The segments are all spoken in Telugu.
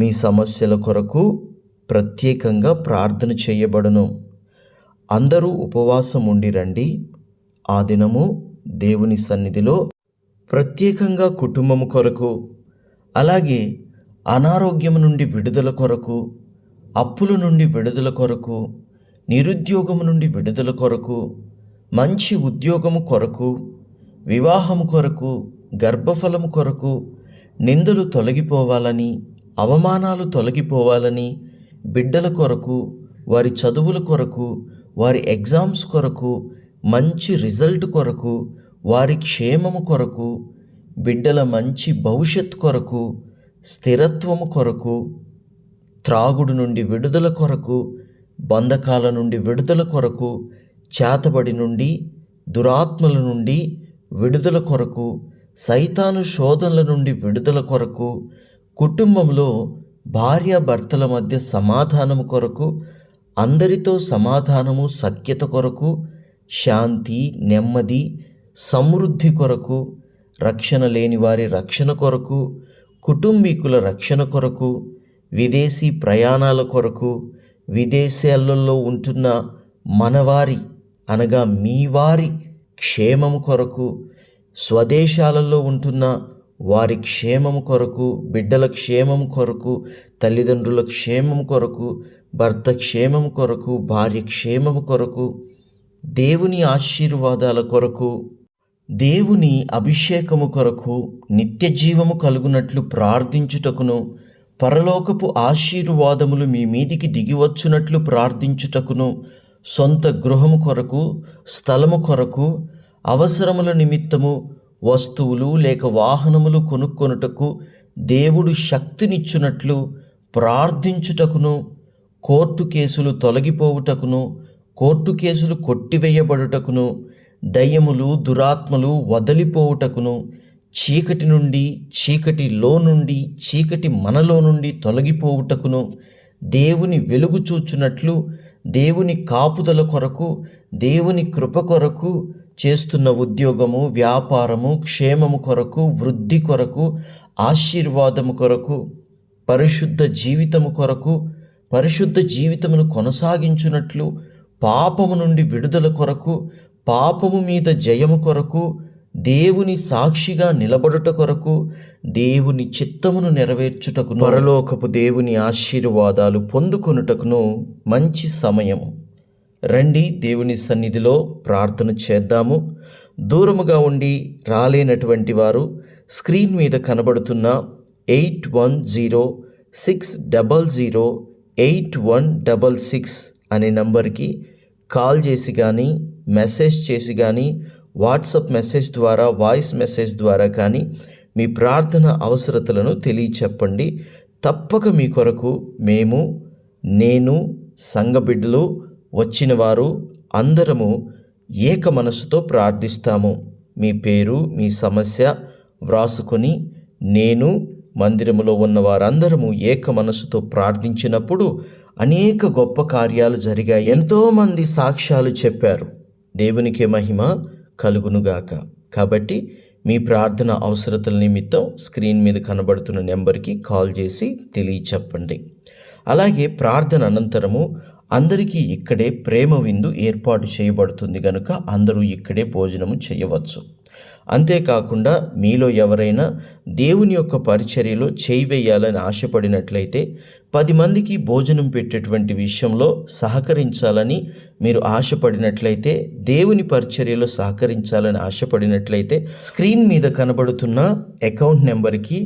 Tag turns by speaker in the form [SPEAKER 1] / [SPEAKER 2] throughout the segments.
[SPEAKER 1] మీ సమస్యల కొరకు ప్రత్యేకంగా ప్రార్థన చేయబడును. అందరూ ఉపవాసం ఉండి రండి. ఆ దినము దేవుని సన్నిధిలో ప్రత్యేకంగా కుటుంబం కొరకు అలాగే అనారోగ్యం నుండి విడుదల కొరకు అప్పుల నుండి విడుదల కొరకు నిరుద్యోగము నుండి విడుదల కొరకు మంచి ఉద్యోగము కొరకు వివాహము కొరకు గర్భఫలము కొరకు నిందలు తొలగిపోవాలని అవమానాలు తొలగిపోవాలని బిడ్డల కొరకు వారి చదువుల కొరకు వారి ఎగ్జామ్స్ కొరకు మంచి రిజల్ట్ కొరకు వారి క్షేమము కొరకు బిడ్డల మంచి భవిష్యత్ కొరకు స్థిరత్వము కొరకు త్రాగుడు నుండి విడుదల కొరకు బంధకాల నుండి విడుదల కొరకు చేతబడి నుండి దురాత్మల నుండి విడుదల కొరకు సైతాను శోధనల నుండి విడుదల కొరకు కుటుంబంలో భార్యాభర్తల మధ్య సమాధానము కొరకు అందరితో సమాధానము సఖ్యత కొరకు శాంతి నెమ్మది సమృద్ధి కొరకు రక్షణ లేని వారి రక్షణ కొరకు కుటుంబీకుల రక్షణ కొరకు విదేశీ ప్రయాణాల కొరకు విదేశాలలో ఉంటున్న మనవారి అనగా మీ వారి క్షేమము కొరకు స్వదేశాలలో ఉంటున్న వారి క్షేమము కొరకు బిడ్డల క్షేమం కొరకు తల్లిదండ్రుల క్షేమం కొరకు భర్త క్షేమం కొరకు భార్య క్షేమము కొరకు దేవుని ఆశీర్వాదాల కొరకు దేవుని అభిషేకము కొరకు నిత్య జీవము కలుగునట్లు ప్రార్థించుటకును పరలోకపు ఆశీర్వాదములు మీ మీదికి దిగివచ్చునట్లు ప్రార్థించుటకును సొంత గృహము కొరకు స్థలము కొరకు అవసరముల నిమిత్తము వస్తువులు లేక వాహనములు కొనుక్కొనుటకు దేవుడు శక్తినిచ్చునట్లు ప్రార్థించుటకును కోర్టు కేసులు తొలగిపోవుటకును కోర్టు కేసులు కొట్టివేయబడుటకును దయ్యములు దురాత్మలు వదలిపోవుటకును చీకటి నుండి చీకటిలో నుండి చీకటి మనలో నుండి తొలగిపోవుటకును దేవుని వెలుగు చూచున్నట్లు దేవుని కాపుదల కొరకు దేవుని కృప కొరకు చేస్తున్న ఉద్యోగము వ్యాపారము క్షేమము కొరకు వృద్ధి కొరకు ఆశీర్వాదము కొరకు పరిశుద్ధ జీవితము కొరకు పరిశుద్ధ జీవితమును కొనసాగించున్నట్లు పాపము నుండి విడుదల కొరకు పాపము మీద జయము కొరకు దేవుని సాక్షిగా నిలబడుట కొరకు దేవుని చిత్తమును నెరవేర్చుటకును పరలోకపు దేవుని ఆశీర్వాదాలు పొందుకొనుటకును మంచి సమయము. రండి దేవుని సన్నిధిలో ప్రార్థన చేద్దాము. దూరముగా ఉండి రాలేనటువంటి వారు స్క్రీన్ మీద కనబడుతున్న eight one zero six double zero eight one double six అనే నంబర్కి కాల్ చేసి కానీ మెసేజ్ చేసి కానీ వాట్సప్ మెసేజ్ ద్వారా వాయిస్ మెసేజ్ ద్వారా కానీ మీ ప్రార్థన అవసరతలను తెలియచెప్పండి. తప్పక మీ కొరకు మేము నేను సంఘబిడ్డలు వచ్చినవారు వచ్చిన వారు అందరము ఏక మనసుతో ప్రార్థిస్తాము. మీ పేరు మీ సమస్య వ్రాసుకొని నేను మందిరములో ఉన్న వారందరము ఏక మనసుతో ప్రార్థించినప్పుడు అనేక గొప్ప కార్యాలు జరిగాయి. ఎంతోమంది సాక్ష్యాలు చెప్పారు. దేవునికే మహిమ కలుగునుగాక. కాబట్టి మీ ప్రార్థన అవసరతల నిమిత్తం స్క్రీన్ మీద కనబడుతున్న నెంబర్కి కాల్ చేసి తెలియచెప్పండి. అలాగే ప్రార్థన అనంతరము అందరికీ ఇక్కడే ప్రేమ విందు ఏర్పాటు చేయబడుతుంది కనుక అందరూ ఇక్కడే భోజనము చేయవచ్చు. అంతేకాకుండా మీలో ఎవరైనా దేవుని యొక్క పరిచర్యలో చేయి వేయాలని ఆశపడినట్లయితే పది మందికి భోజనం పెట్టేటువంటి విషయంలో సహకరించాలని మీరు ఆశపడినట్లయితే దేవుని పరిచర్యలో సహకరించాలని ఆశపడినట్లయితే స్క్రీన్ మీద కనబడుతున్న అకౌంట్ నెంబర్కి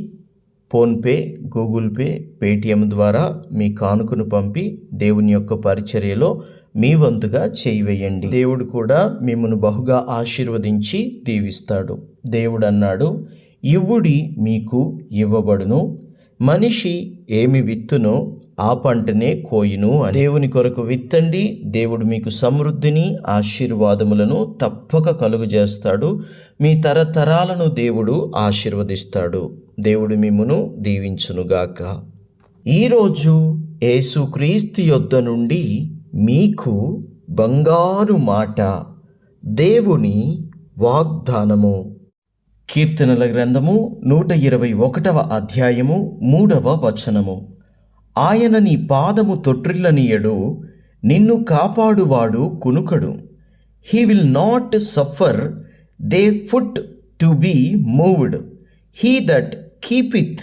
[SPEAKER 1] ఫోన్పే గూగుల్ పే పేటిఎం ద్వారా మీ కానుకను పంపి దేవుని యొక్క పరిచర్యలో మీ వంతుగా చేయివేయండి. దేవుడు కూడా మిమ్మను బహుగా ఆశీర్వదించి దీవిస్తాడు. దేవుడు అన్నాడు ఇవ్వుడి మీకు ఇవ్వబడును. మనిషి ఏమి విత్తునో ఆ పంటనే కోయును అని. దేవుని కొరకు విత్తండి. దేవుడు మీకు సమృద్ధిని ఆశీర్వాదములను తప్పక కలుగజేస్తాడు. మీ తరతరాలను దేవుడు ఆశీర్వదిస్తాడు. దేవుడు మిమ్మును దీవించునుగాక. ఈరోజు యేసుక్రీస్తు యొద్ద నుండి మీకు బంగారు మాట దేవుని వాగ్దానము. కీర్తనల గ్రంథము నూట ఇరవై ఒకటవ అధ్యాయము మూడవ వచనము. ఆయన నీ పాదము తొట్రిల్లనీయడు నిన్ను కాపాడువాడు కునుకడు. He will not suffer thy foot to be moved he that keepeth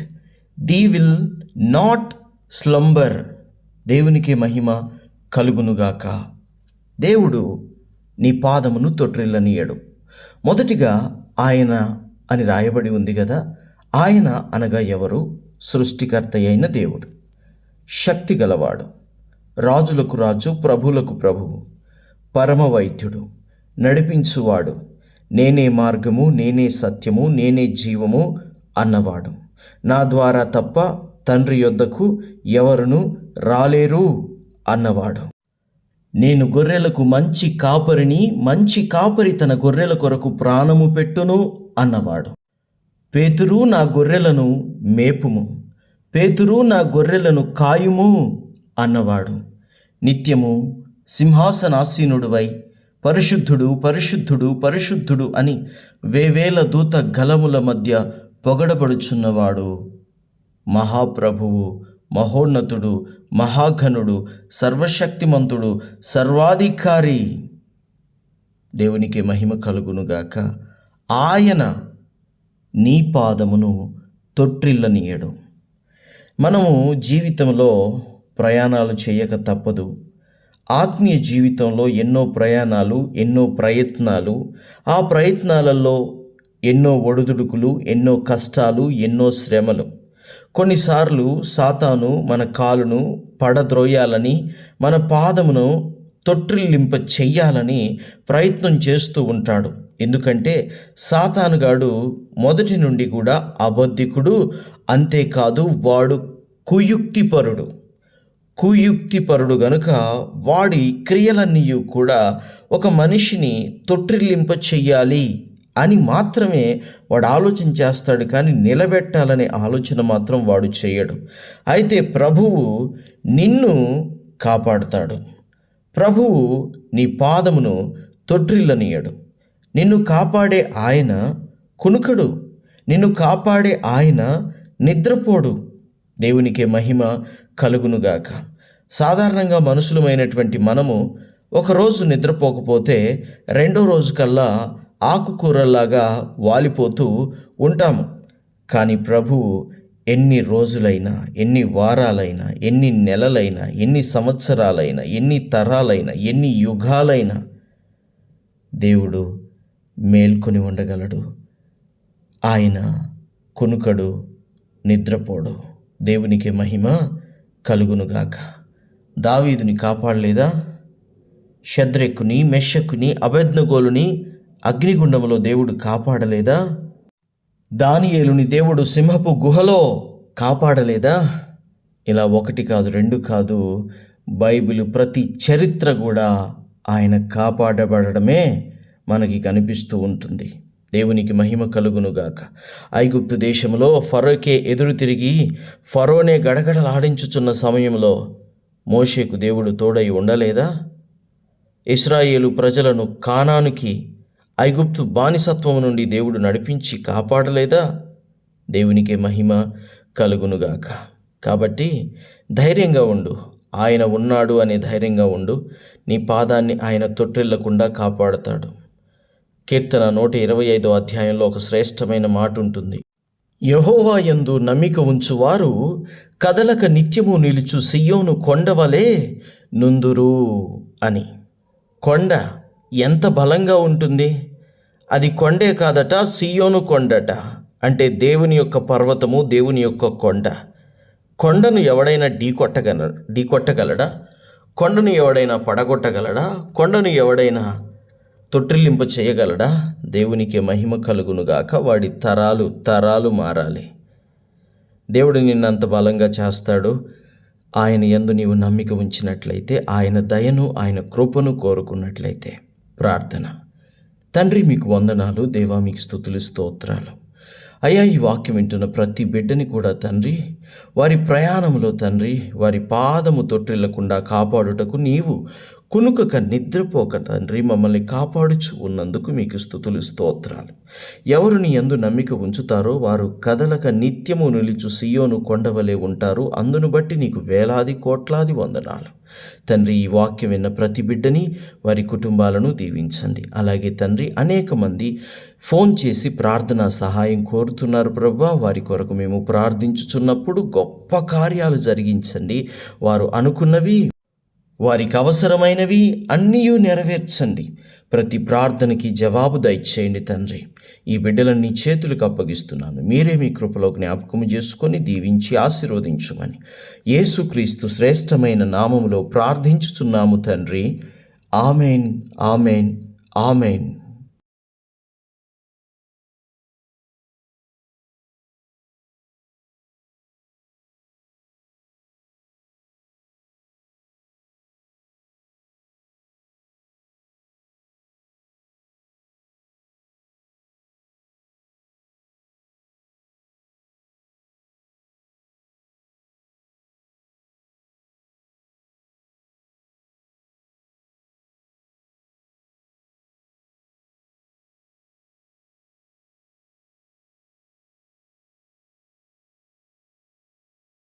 [SPEAKER 1] thee will not slumber దేవునికి మహిమ కలుగునుగాక. దేవుడు నీ పాదమును తొట్రిల్లనీయడు మొదటిగా ఆయన అని రాయబడి ఉంది కదా ఆయన అనగా ఎవరు? సృష్టికర్త అయిన దేవుడు. శక్తి గలవాడు రాజులకు రాజు ప్రభులకు ప్రభువు పరమవైద్యుడు నడిపించువాడు నేనే మార్గము నేనే సత్యము నేనే జీవము అన్నవాడు. నా ద్వారా తప్ప తండ్రి యొద్దకు ఎవరును రాలేరు. అన్నవాడు. నేను గొర్రెలకు మంచి కాపరిని మంచి కాపరి తన గొర్రెల కొరకు ప్రాణము పెట్టును అన్నవాడు. పేతురు నా గొర్రెలను మేపుము. పేతురు నా గొర్రెలను కాయుము అన్నవాడు. నిత్యము సింహాసనాసీనుడువై పరిశుద్ధుడు పరిశుద్ధుడు పరిశుద్ధుడు అని వేవేల దూత గలముల మధ్య పొగడబడుచున్నవాడు మహాప్రభువు మహోన్నతుడు మహాఘనుడు సర్వశక్తిమంతుడు సర్వాధికారి. దేవునికి మహిమ కలుగునుగాక ఆయన నీ పాదమును తొట్టిల్లనీయడు. మనము జీవితంలో ప్రయాణాలు చేయక తప్పదు. ఆత్మీయ జీవితంలో ఎన్నో ప్రయాణాలు ఎన్నో ప్రయత్నాలు ఆ ప్రయత్నాలలో ఎన్నో ఒడుదుడుకులు ఎన్నో కష్టాలు ఎన్నో శ్రమలు. కొన్నిసార్లు సాతాను మన కాలును పడద్రోయాలని మన పాదమును తొట్టిల్లింప చెయ్యాలని ప్రయత్నం చేస్తూ ఉంటాడు. ఎందుకంటే సాతానుగాడు మొదటి నుండి కూడా అబద్ధికుడు అంతేకాదు వాడు కుయుక్తిపరుడు. కుయుక్తిపరుడు గనుక వాడి క్రియలన్నీ కూడా ఒక మనిషిని తొట్టిల్లింప చెయ్యాలి. అని మాత్రమే వాడు ఆలోచన చేస్తాడు కానీ నిలబెట్టాలనే ఆలోచన మాత్రం వాడు చేయడు. అయితే ప్రభువు నిన్ను కాపాడుతాడు. ప్రభువు నీ పాదమును తొట్రిల్లనీయడు నిన్ను కాపాడే ఆయన కునుకడు. నిన్ను కాపాడే ఆయన నిద్రపోడు. దేవునికి మహిమ కలుగునుగాక సాధారణంగా మనుషులమైనటువంటి మనము ఒకరోజు నిద్రపోకపోతే రెండో రోజు కల్లా ఆకుకూరల్లాగా వాలిపోతూ ఉంటాము. కానీ ప్రభువు ఎన్ని రోజులైనా ఎన్ని వారాలైనా ఎన్ని నెలలైనా ఎన్ని సంవత్సరాలైనా ఎన్ని తరాలైనా ఎన్ని యుగాలైనా దేవుడు మేల్కొని ఉండగలడు. ఆయన కొనుకడు నిద్రపోడు. దేవునికి మహిమ కలుగునుగాక దావీదుని కాపాడలేదా? శద్రెక్కుని మెషక్కుని అభెజ్ఞగోలుని అగ్నిగుండంలో దేవుడు కాపాడలేదా? దానియేలుని దేవుడు సింహపు గుహలో కాపాడలేదా? ఇలా ఒకటి కాదు రెండు కాదు. బైబిల్ ప్రతి చరిత్ర కూడా ఆయన కాపాడబడమే మనకి కనిపిస్తూ ఉంటుంది. దేవునికి మహిమ కలుగునుగాక. ఐగుప్తు దేశంలో ఫరోకే ఎదురు తిరిగి ఫరోనే గడగడలాడించుచున్న సమయంలో మోషేకు దేవుడు తోడై ఉండలేదా? ఇస్రాయేలు ప్రజలను కానానికి ఐగుప్తు బానిసత్వం నుండి దేవుడు నడిపించి కాపాడలేదా? దేవునికి మహిమ కలుగునుగాక. కాబట్టి ధైర్యంగా ఉండు. ఆయన ఉన్నాడు అనే ధైర్యంగా ఉండు. నీ పాదాన్ని ఆయన తొట్టిల్లకుండా కాపాడతాడు. కీర్తన నూట ఇరవై ఐదో అధ్యాయంలో ఒక శ్రేష్టమైన మాట ఉంటుంది. యహోవా యందు నమ్మిక ఉంచువారు కదలక నిత్యము నిలుచు సియోను కొండవలే నుందురు అని. కొండ ఎంత బలంగా ఉంటుంది? అది కొండే కాదట సియోను కొండట. అంటే దేవుని యొక్క పర్వతము దేవుని యొక్క కొండ. కొండను ఎవడైనా ఢీకొట్టగల ఢీకొట్టగలడా కొండను ఎవడైనా పడగొట్టగలడా? కొండను ఎవడైనా తొట్టిల్లింప చేయగలడా? దేవునికి మహిమ కలుగునుగాక వాడి తరాలు తరాలు మారాలి. దేవుడు నిన్నంత బలంగా చేస్తాడు. ఆయన ఎందు నీవు నమ్మిక ఉంచినట్లయితే ఆయన దయను ఆయన కృపను కోరుకున్నట్లయితే. ప్రార్థన. తండ్రి మీకు వందనాలు. దేవా మీకు స్థుతులు స్తోత్రాలు. అయ్యా ఈ వాక్యం వింటున్న ప్రతి బిడ్డని కూడా తండ్రి వారి ప్రయాణంలో తండ్రి వారి పాదము తొట్టిల్లకుండా కాపాడుటకు నీవు కునుకక నిద్రపోక తండ్రి మమ్మల్ని కాపాడుచు ఉన్నందుకు మీకు స్థుతులు స్తోత్రాలు. ఎవరు నీ నమ్మిక ఉంచుతారో వారు కదలక నిత్యము నిలుచు సియోను కొండవలే ఉంటారు. అందును బట్టి నీకు వేలాది కోట్లాది వందనాలు. తండ్రి ఈ వాక్యం విన్న ప్రతి బిడ్డని వారి కుటుంబాలను దీవించండి. అలాగే తండ్రి అనేక మంది ఫోన్ చేసి ప్రార్థన సహాయం కోరుతున్నారు ప్రభా. వారి కొరకు మేము ప్రార్థించుచున్నప్పుడు గొప్ప కార్యాలు జరిగించండి. వారు అనుకున్నవి వారికి అవసరమైనవి అన్నీ నెరవేర్చండి. ప్రతి ప్రార్థనకి జవాబు దయచేయండి తండ్రి. ఈ బిడ్డలను నీ చేతులకు అప్పగిస్తున్నాను. మీరే మీ కృపలో జ్ఞాపకం చేసుకొని దీవించి ఆశీర్వదించమని. యేసుక్రీస్తు శ్రేష్టమైన నామములో ప్రార్థించుచున్నాము తండ్రి. Amen amen amen.